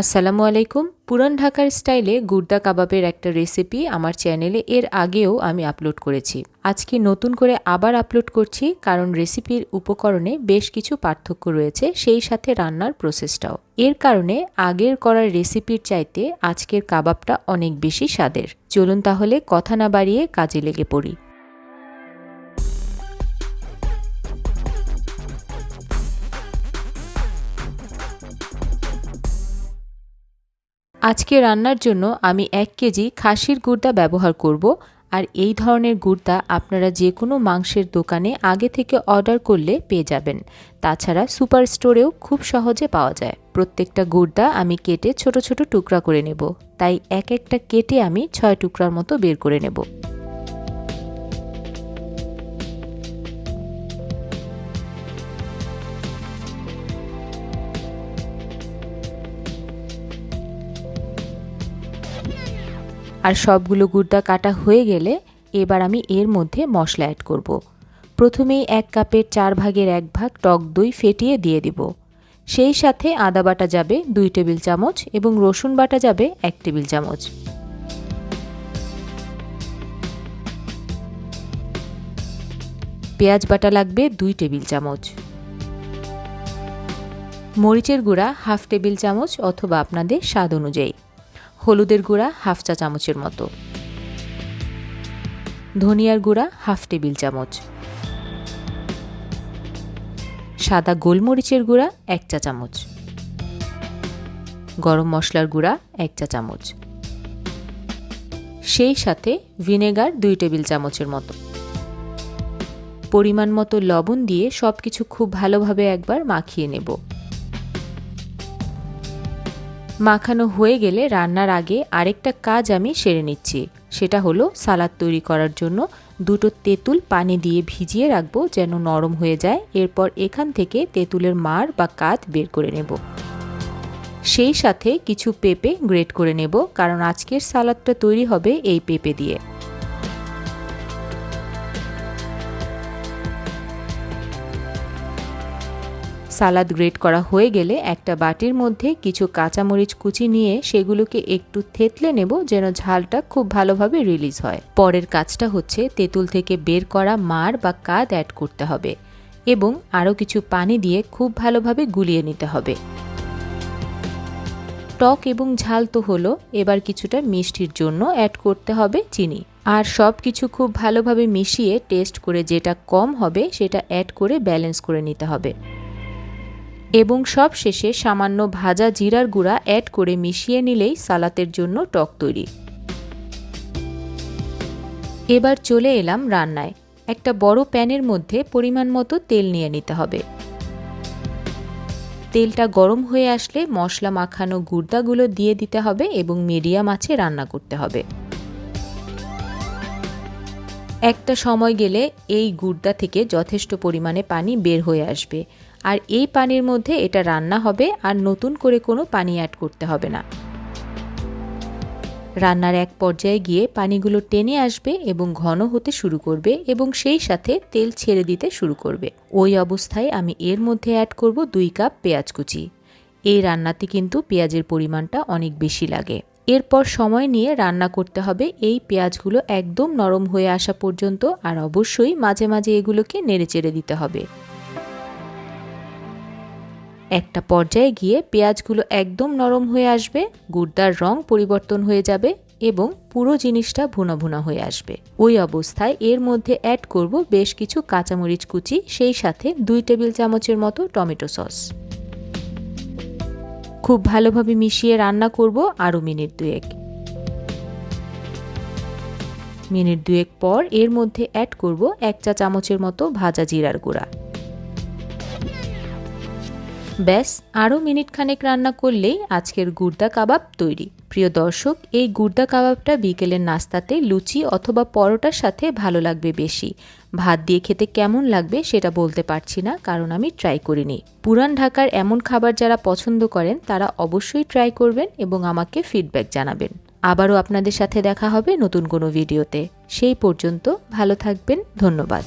আসসালামু আলাইকুম। পুরান ঢাকার স্টাইলে গুর্দা কাবাবের একটা রেসিপি আমার চ্যানেলে এর আগেও আমি আপলোড করেছি। আজকে নতুন করে আবার আপলোড করছি, কারণ রেসিপির উপকরণে বেশ কিছু পার্থক্য রয়েছে, সেই সাথে রান্নার প্রসেসটাও। এর কারণে আগের করার রেসিপির চাইতে আজকের কাবাবটা অনেক বেশি স্বাদের। চলুন তাহলে কথা না বাড়িয়ে কাজে লেগে পড়ি। আজকে রান্নার জন্য আমি এক কেজি খাসির গুড়দা ব্যবহার করব, আর এই ধরনের গুড়দা আপনারা যে কোনো মাংসের দোকানে আগে থেকে অর্ডার করলে পেয়ে যাবেন। তাছাড়া সুপার স্টোরেও খুব সহজে পাওয়া যায়। প্রত্যেকটা গুড়দা আমি কেটে ছোট ছোট টুকরা করে নেব। তাই এক একটা কেটে আমি ছয় টুকরার মতো বের করে নেব। আর সবগুলো গুড়দা কাটা হয়ে গেলে এবার আমি এর মধ্যে মশলা অ্যাড করব। প্রথমেই এক কাপের চার ভাগের এক ভাগ টক দই ফেটিয়ে দিয়ে দিব। সেই সাথে আদা বাটা যাবে দুই টেবিল চামচ এবং রসুন বাটা যাবে এক টেবিল চামচ। পেঁয়াজ বাটা লাগবে দুই টেবিল চামচ। মরিচের গুঁড়া হাফ টেবিল চামচ অথবা আপনাদের স্বাদ অনুযায়ী। হলুদের গুঁড়া হাফ চা চামচের মতো। ধনিয়ার গুঁড়া হাফ টেবিল চামচ। সাদা গোলমরিচের গুঁড়া এক চা চামচ। গরম মশলার গুঁড়া এক চা চামচ। সেই সাথে ভিনেগার দুই টেবিল চামচের মতো। পরিমাণ মতো লবণ দিয়ে সব কিছু খুব ভালোভাবে একবার মাখিয়ে নেব। মাখানো হয়ে গেলে রান্নার আগে আরেকটা কাজ আমি সেরে নিচ্ছি। সেটা হলো সালাদ তৈরি করার জন্য দুটো তেঁতুল পানি দিয়ে ভিজিয়ে রাখব যেন নরম হয়ে যায়। এরপর এখান থেকে তেঁতুলের মার বা কাত বের করে নেব। সেই সাথে কিছু পেঁপে গ্রেট করে নেব, কারণ আজকের সালাদটা তৈরি হবে এই পেঁপে দিয়ে। সালাদ গ্রেট করা হয়ে গেলে একটা বাটির মধ্যে কিছু কাঁচামরিচ কুচি নিয়ে সেগুলোকে একটু থেতলে নেব যেন ঝালটা খুব ভালোভাবে রিলিজ হয়। পরের কাজটা হচ্ছে তেঁতুল থেকে বের করা মার বা কাদ অ্যাড করতে হবে এবং আরও কিছু পানি দিয়ে খুব ভালোভাবে গুলিয়ে নিতে হবে। টক এবং ঝাল তো হলো, এবার কিছুটা মিষ্টির জন্য অ্যাড করতে হবে চিনি। আর সব কিছু খুব ভালোভাবে মিশিয়ে টেস্ট করে যেটা কম হবে সেটা অ্যাড করে ব্যালেন্স করে নিতে হবে। এবং সব শেষে সামান্য ভাজা জিরার গুঁড়া অ্যাড করে মিশিয়ে নিলেই সালাতের জন্য টক তৈরি। এবার চলে এলাম রান্নায়। একটা বড় প্যানের মধ্যে পরিমাণ মতো তেল নিয়ে নিতে হবে। তেলটা গরম হয়ে আসলে মশলা মাখানো গুর্দাগুলো দিয়ে দিতে হবে এবং মিডিয়াম আছে রান্না করতে হবে। একটা সময় গেলে এই গুড়দা থেকে যথেষ্ট পরিমাণে পানি বের হয়ে আসবে। আর এই পানির মধ্যে এটা রান্না হবে আর নতুন করে কোনো পানি অ্যাড করতে হবে না। রান্নার এক পর্যায়ে গিয়ে পানিগুলো টেনে আসবে এবং ঘন হতে শুরু করবে এবং সেই সাথে তেল ছেড়ে দিতে শুরু করবে। ওই অবস্থায় আমি এর মধ্যে অ্যাড করব দুই কাপ পেঁয়াজ কুচি। এই রান্নাতে কিন্তু পেঁয়াজের পরিমাণটা অনেক বেশি লাগে। এরপর সময় নিয়ে রান্না করতে হবে এই পেঁয়াজগুলো একদম নরম হয়ে আসা পর্যন্ত আর অবশ্যই মাঝে মাঝে এগুলোকে নেড়েচেড়ে দিতে হবে। একটা পর্যায়ে গিয়ে পেঁয়াজগুলো একদম নরম হয়ে আসবে, গুড়দার রং পরিবর্তন হয়ে যাবে এবং পুরো জিনিসটা ভুনা ভুনা হয়ে আসবে। ওই অবস্থায় এর মধ্যে অ্যাড করব বেশ কিছু কাঁচামরিচ কুচি, সেই সাথে দুই টেবিল চামচের মতো টমেটো সস। খুব ভালোভাবে মিশিয়ে রান্না করব আরও মিনিট দুয়েক। মিনিট দুয়েক পর এর মধ্যে অ্যাড করব এক চা চামচের মতো ভাজা জিরার গুঁড়া। ব্যাস, আরও মিনিট খানেক রান্না করলেই আজকের গুর্দা কাবাব তৈরি। প্রিয় দর্শক, এই গুর্দা কাবাবটা বিকেলের নাস্তাতে লুচি অথবা পরোটার সাথে ভালো লাগবে বেশি। ভাত দিয়ে খেতে কেমন লাগবে সেটা বলতে পারছি না, কারণ আমি ট্রাই করিনি। পুরান ঢাকার এমন খাবার যারা পছন্দ করেন, তারা অবশ্যই ট্রাই করবেন এবং আমাকে ফিডব্যাক জানাবেন। আবারও আপনাদের সাথে দেখা হবে নতুন কোনো ভিডিওতে। সেই পর্যন্ত ভালো থাকবেন, ধন্যবাদ।